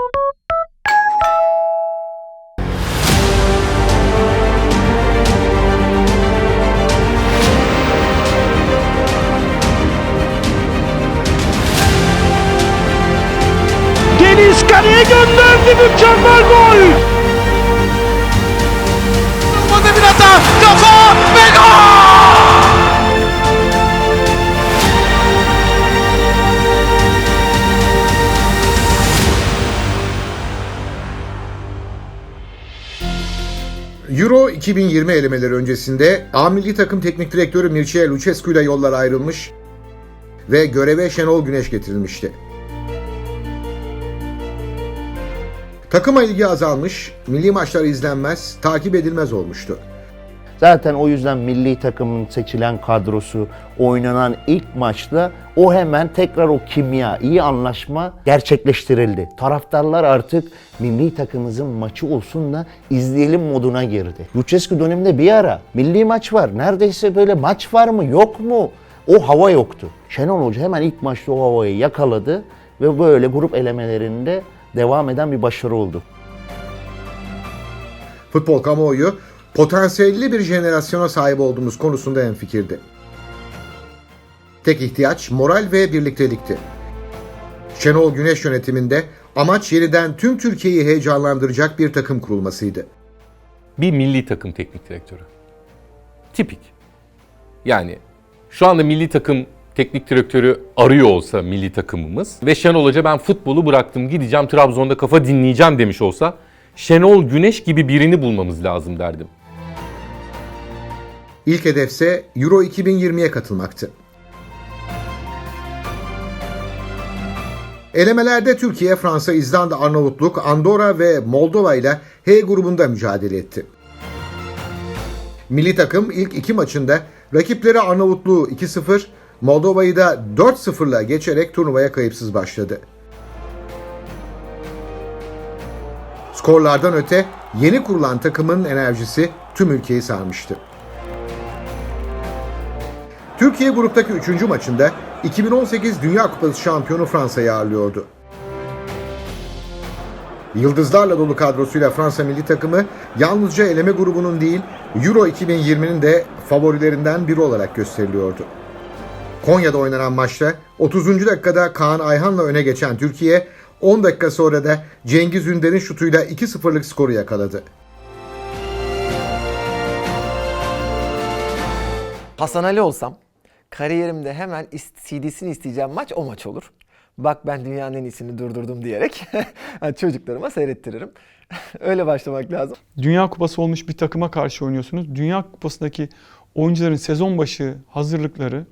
Boop boop. 2020 elemeleri öncesinde A milli takım teknik direktörü Mircea Lucescu ile yollar ayrılmış ve göreve Şenol Güneş getirilmişti. Takıma ilgi azalmış, milli maçlar izlenmez, takip edilmez olmuştu. Zaten o yüzden milli takımın seçilen kadrosu oynanan ilk maçta o hemen tekrar o kimya, iyi anlaşma gerçekleştirildi. Taraftarlar artık milli takımımızın maçı olsun da izleyelim moduna girdi. Lucescu döneminde bir ara milli maç var. Neredeyse böyle maç var mı yok mu? O hava yoktu. Şenol Hoca hemen ilk maçta o havayı yakaladı ve böyle grup elemelerinde devam eden bir başarı oldu. Futbol kamuoyu potansiyelli bir jenerasyona sahip olduğumuz konusunda hemfikirdi. Tek ihtiyaç moral ve birliktelikti. Şenol Güneş yönetiminde amaç yeniden tüm Türkiye'yi heyecanlandıracak bir takım kurulmasıydı. bir milli takım teknik direktörü. Tipik. Yani şu anda milli takım teknik direktörü arıyor olsa milli takımımız ve Şenol Hoca ben futbolu bıraktım gideceğim Trabzon'da kafa dinleyeceğim demiş olsa Şenol Güneş gibi birini bulmamız lazım derdim. İlk hedefse Euro 2020'ye katılmaktı. Elemelerde Türkiye, Fransa, İzlanda, Arnavutluk, Andorra ve Moldova ile H grubunda mücadele etti. Milli takım ilk iki maçında rakipleri Arnavutluğu 2-0, Moldova'yı da 4-0'la geçerek turnuvaya kayıpsız başladı. Skorlardan öte yeni kurulan takımın enerjisi tüm ülkeyi sarmıştı. Türkiye gruptaki 3. maçında 2018 Dünya Kupası şampiyonu Fransa'yı ağırlıyordu. Yıldızlarla dolu kadrosuyla Fransa milli takımı yalnızca eleme grubunun değil Euro 2020'nin de favorilerinden biri olarak gösteriliyordu. Konya'da oynanan maçta 30. dakikada Kaan Ayhan'la öne geçen Türkiye 10 dakika sonra da Cengiz Ünder'in şutuyla 2-0'lık skoru yakaladı. Hasan Ali olsam kariyerimde hemen CD'sini isteyeceğim maç o maç olur. Bak ben dünyanın en iyisini durdurdum diyerek çocuklarıma seyrettiririm. Öyle başlamak lazım. Dünya Kupası olmuş bir takıma karşı oynuyorsunuz. Dünya Kupası'ndaki oyuncuların sezon başı hazırlıkları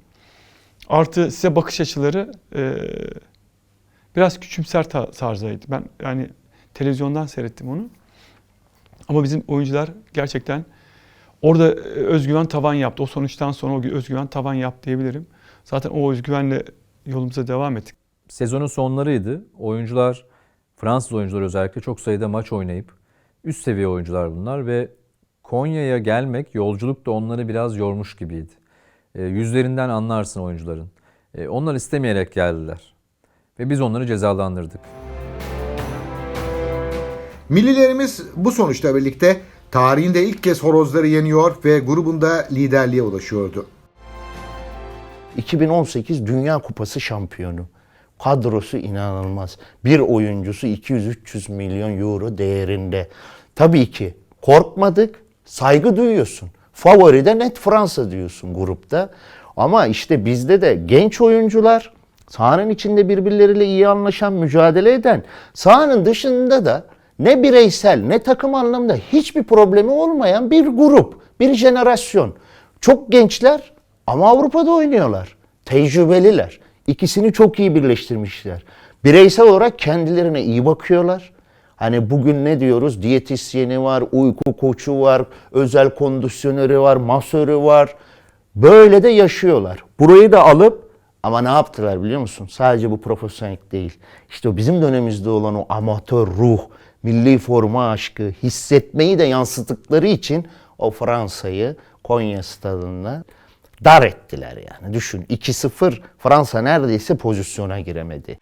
artı size bakış açıları eee, biraz küçümser ta- tarzdaydı. Ben yani televizyondan seyrettim onu. Ama bizim oyuncular gerçekten orada e, özgüven tavan yaptı. O sonuçtan sonra o özgüven tavan yaptı diyebilirim. Zaten o özgüvenle yolumuza devam ettik. Sezonun sonlarıydı. Oyuncular, Fransız oyuncular özellikle çok sayıda maç oynayıp üst seviye oyuncular bunlar ve Konya'ya gelmek yolculuk da onları biraz yormuş gibiydi. E, yüzlerinden anlarsın oyuncuların. E, onlar istemeyerek geldiler. Ve biz onları cezalandırdık. Millilerimiz bu sonuçla birlikte tarihinde ilk kez horozları yeniyor ve grubunda liderliğe ulaşıyordu. 2018 Dünya Kupası şampiyonu. Kadrosu inanılmaz. Bir oyuncusu 200-300 milyon euro değerinde. Tabii ki korkmadık, saygı duyuyorsun. Favori de net Fransa diyorsun grupta. Ama işte bizde de genç oyuncular, sahanın içinde birbirleriyle iyi anlaşan, mücadele eden, sahanın dışında da ne bireysel ne takım anlamında hiçbir problemi olmayan bir grup, bir jenerasyon. Çok gençler ama Avrupa'da oynuyorlar. Tecrübeliler. İkisini çok iyi birleştirmişler. Bireysel olarak kendilerine iyi bakıyorlar. Hani bugün ne diyoruz? Diyetisyeni var, uyku koçu var, özel kondisyoneri var, masörü var. Böyle de yaşıyorlar. Burayı da alıp ama ne yaptılar biliyor musun? Sadece bu profesyonellik değil. İşte o bizim dönemimizde olan o amatör ruh, milli forma aşkı, hissetmeyi de yansıttıkları için o Fransa'yı Konya stadında dar ettiler yani. Düşün 2-0 Fransa neredeyse pozisyona giremedi.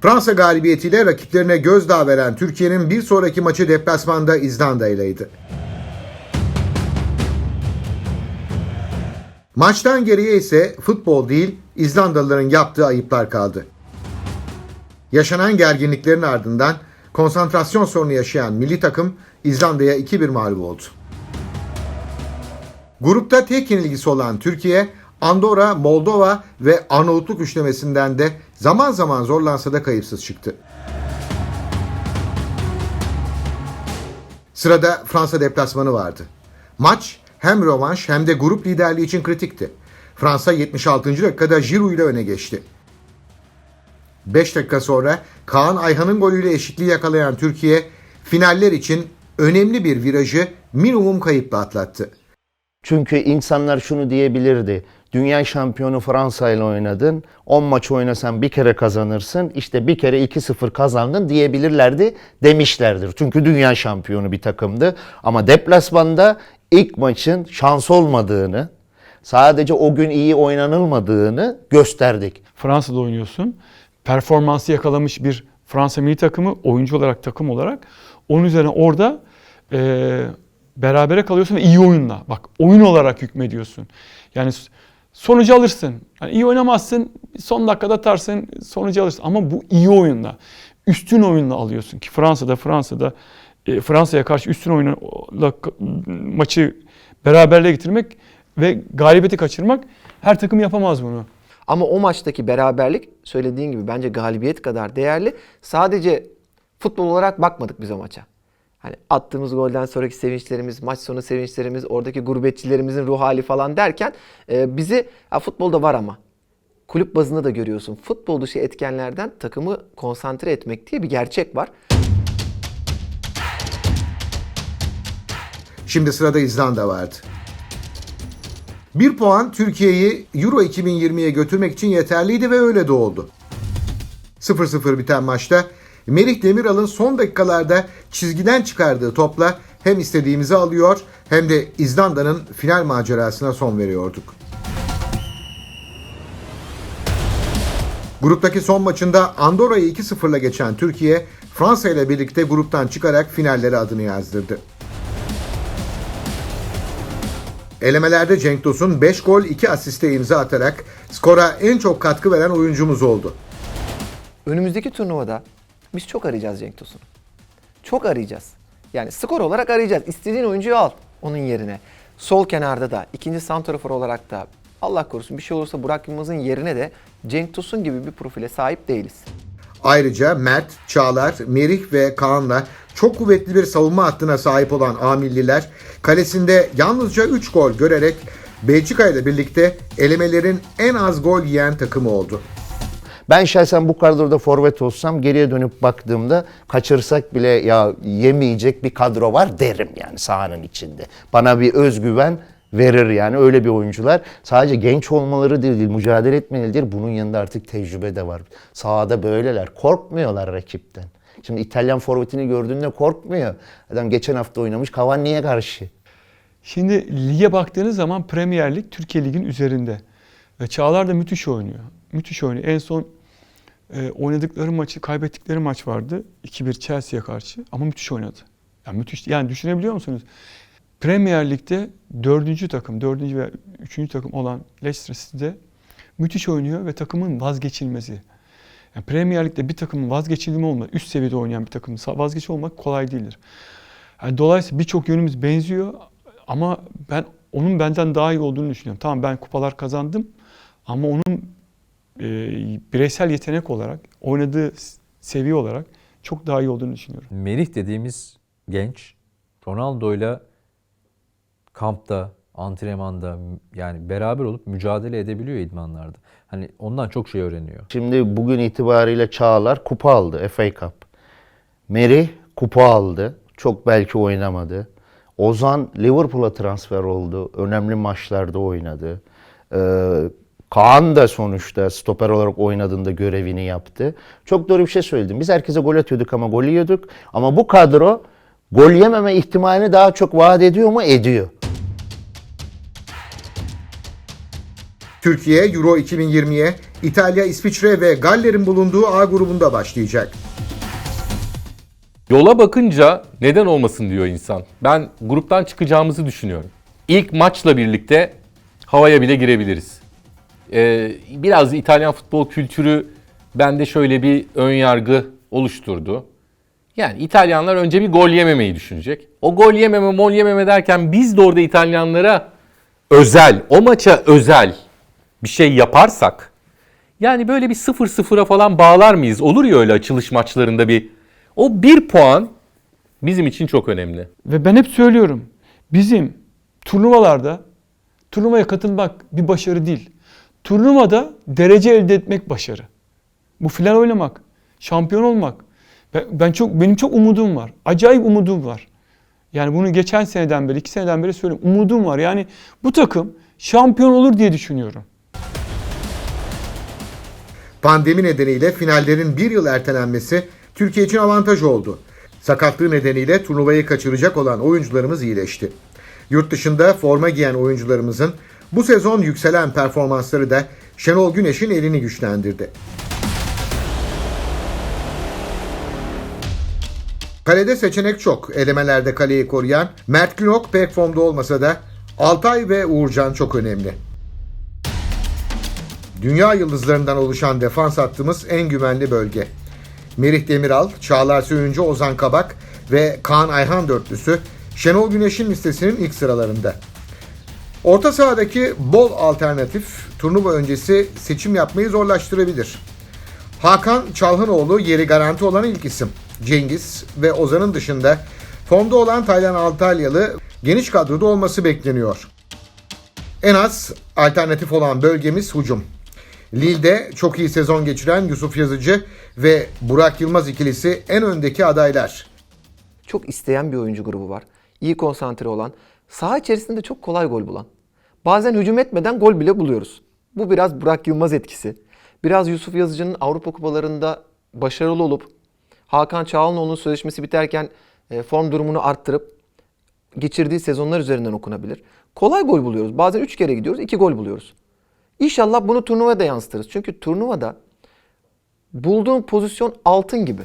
Fransa galibiyetiyle rakiplerine gözdağı veren Türkiye'nin bir sonraki maçı deplasmanda İzlanda ileydi. Maçtan geriye ise futbol değil İzlandalıların yaptığı ayıplar kaldı. Yaşanan gerginliklerin ardından konsantrasyon sorunu yaşayan milli takım İzlanda'ya 2-1 mağlup oldu. Grupta tek yenilgisi olan Türkiye, Andorra, Moldova ve Arnavutluk üçlemesinden de zaman zaman zorlansa da kayıpsız çıktı. Sırada Fransa deplasmanı vardı. Maç hem rövanş hem de grup liderliği için kritikti. Fransa 76. dakikada Giroud ile öne geçti. 5 dakika sonra Kaan Ayhan'ın golüyle eşitliği yakalayan Türkiye finaller için önemli bir virajı minimum kayıpla atlattı. Çünkü insanlar şunu diyebilirdi. Dünya şampiyonu Fransa ile oynadın. 10 maç oynasan bir kere kazanırsın. İşte bir kere 2-0 kazandın diyebilirlerdi demişlerdir. Çünkü dünya şampiyonu bir takımdı. Ama deplasmanda ilk maçın şans olmadığını, sadece o gün iyi oynanılmadığını gösterdik. Fransa'da oynuyorsun. Performansı yakalamış bir Fransa milli takımı oyuncu olarak takım olarak onun üzerine orada e, berabere kalıyorsun ve iyi oyunla. Bak oyun olarak hükmediyorsun. Yani sonucu alırsın. Yani iyi oynamazsın son dakikada atarsın sonucu alırsın. Ama bu iyi oyunla üstün oyunla alıyorsun ki Fransa'da Fransa'da e, Fransa'ya karşı üstün oyunla maçı beraberliğe getirmek ve galibiyeti kaçırmak her takım yapamaz bunu. Ama o maçtaki beraberlik söylediğin gibi bence galibiyet kadar değerli. Sadece futbol olarak bakmadık biz o maça. Hani attığımız golden sonraki sevinçlerimiz, maç sonu sevinçlerimiz, oradaki gurbetçilerimizin ruh hali falan derken e, bizi ha, futbolda var ama kulüp bazında da görüyorsun. Futbol dışı etkenlerden takımı konsantre etmek diye bir gerçek var. Şimdi sırada İzlanda vardı. Bir puan Türkiye'yi Euro 2020'ye götürmek için yeterliydi ve öyle de oldu. 0-0 biten maçta Merih Demiral'ın son dakikalarda çizgiden çıkardığı topla hem istediğimizi alıyor hem de İzlanda'nın final macerasına son veriyorduk. Gruptaki son maçında Andorra'yı 2-0'la geçen Türkiye, Fransa ile birlikte gruptan çıkarak finallere adını yazdırdı. Elemelerde Cenk Tosun 5 gol 2 asiste imza atarak skora en çok katkı veren oyuncumuz oldu. Önümüzdeki turnuvada biz çok arayacağız Cenk Tosun'u. Çok arayacağız. Yani skor olarak arayacağız. İstediğin oyuncuyu al onun yerine. Sol kenarda da, ikinci santrafor olarak da Allah korusun bir şey olursa Burak Yılmaz'ın yerine de Cenk Tosun gibi bir profile sahip değiliz. Ayrıca Mert, Çağlar, Merih ve Kaan'la çok kuvvetli bir savunma hattına sahip olan Amilliler kalesinde yalnızca 3 gol görerek Belçika ile birlikte elemelerin en az gol yiyen takımı oldu. Ben şahsen bu kadroda forvet olsam geriye dönüp baktığımda kaçırsak bile ya yemeyecek bir kadro var derim yani sahanın içinde. Bana bir özgüven verir yani öyle bir oyuncular. Sadece genç olmaları değil, mücadele etmelidir. Bunun yanında artık tecrübe de var. Sahada böyleler. Korkmuyorlar rakipten. Şimdi İtalyan forvetini gördüğünde korkmuyor. Adam geçen hafta oynamış Cavani'ye karşı. Şimdi lige baktığınız zaman Premier Lig Türkiye Lig'in üzerinde. Ve Çağlar da müthiş oynuyor. Müthiş oynuyor. En son e, oynadıkları maçı, kaybettikleri maç vardı. 2-1 Chelsea'ye karşı ama müthiş oynadı. Yani müthiş. Yani düşünebiliyor musunuz? Premier Lig'de dördüncü takım, dördüncü ve üçüncü takım olan Leicester City'de müthiş oynuyor ve takımın vazgeçilmezi. Yani Premier Lig'de bir takımın vazgeçilme olmak, üst seviyede oynayan bir takımın vazgeçilme olmak kolay değildir. Yani dolayısıyla birçok yönümüz benziyor ama ben onun benden daha iyi olduğunu düşünüyorum. Tamam ben kupalar kazandım ama onun e, bireysel yetenek olarak, oynadığı seviye olarak çok daha iyi olduğunu düşünüyorum. Merih dediğimiz genç Ronaldo'yla kampta, antrenmanda yani beraber olup mücadele edebiliyor idmanlarda. Hani ondan çok şey öğreniyor. Şimdi bugün itibariyle Çağlar kupa aldı FA Cup. Merih kupa aldı. Çok belki oynamadı. Ozan Liverpool'a transfer oldu. Önemli maçlarda oynadı. Ee, Kaan da sonuçta stoper olarak oynadığında görevini yaptı. Çok doğru bir şey söyledim. Biz herkese gol atıyorduk ama gol yiyorduk. Ama bu kadro gol yememe ihtimalini daha çok vaat ediyor mu? Ediyor. Türkiye Euro 2020'ye İtalya, İsviçre ve Galler'in bulunduğu A grubunda başlayacak. Yola bakınca neden olmasın diyor insan. Ben gruptan çıkacağımızı düşünüyorum. İlk maçla birlikte havaya bile girebiliriz. Ee, biraz İtalyan futbol kültürü bende şöyle bir ön yargı oluşturdu. Yani İtalyanlar önce bir gol yememeyi düşünecek. O gol yememe, mol yememe derken biz de orada İtalyanlara özel, o maça özel bir şey yaparsak yani böyle bir 0-0'a falan bağlar mıyız? Olur ya öyle açılış maçlarında bir. O bir puan bizim için çok önemli. Ve ben hep söylüyorum. Bizim turnuvalarda turnuvaya katılmak bir başarı değil. Turnuvada derece elde etmek başarı. Bu final oynamak, şampiyon olmak. Ben çok benim çok umudum var. Acayip umudum var. Yani bunu geçen seneden beri, iki seneden beri söylüyorum. Umudum var. Yani bu takım şampiyon olur diye düşünüyorum. Pandemi nedeniyle finallerin bir yıl ertelenmesi Türkiye için avantaj oldu. Sakatlığı nedeniyle turnuvayı kaçıracak olan oyuncularımız iyileşti. Yurt dışında forma giyen oyuncularımızın bu sezon yükselen performansları da Şenol Güneş'in elini güçlendirdi. Kalede seçenek çok. Elemelerde kaleyi koruyan Mert Günok pek formda olmasa da Altay ve Uğurcan çok önemli. Dünya yıldızlarından oluşan defans hattımız en güvenli bölge. Merih Demiral, Çağlar Söyüncü, Ozan Kabak ve Kaan Ayhan dörtlüsü Şenol Güneş'in listesinin ilk sıralarında. Orta sahadaki bol alternatif turnuva öncesi seçim yapmayı zorlaştırabilir. Hakan Çalhanoğlu yeri garanti olan ilk isim. Cengiz ve Ozan'ın dışında formda olan Taylan Altalyalı geniş kadroda olması bekleniyor. En az alternatif olan bölgemiz hücum. Lille'de çok iyi sezon geçiren Yusuf Yazıcı ve Burak Yılmaz ikilisi en öndeki adaylar. Çok isteyen bir oyuncu grubu var. İyi konsantre olan, saha içerisinde çok kolay gol bulan. Bazen hücum etmeden gol bile buluyoruz. Bu biraz Burak Yılmaz etkisi. Biraz Yusuf Yazıcı'nın Avrupa kupalarında başarılı olup Hakan Çağlanoğlu'nun sözleşmesi biterken e, form durumunu arttırıp geçirdiği sezonlar üzerinden okunabilir. Kolay gol buluyoruz. Bazen 3 kere gidiyoruz, 2 gol buluyoruz. İnşallah bunu turnuvaya da yansıtırız. Çünkü turnuvada bulduğun pozisyon altın gibi.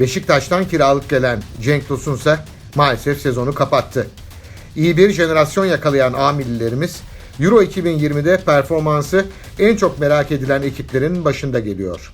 Beşiktaş'tan kiralık gelen Cenk Tosun ise maalesef sezonu kapattı. İyi bir jenerasyon yakalayan A millilerimiz Euro 2020'de performansı en çok merak edilen ekiplerin başında geliyor.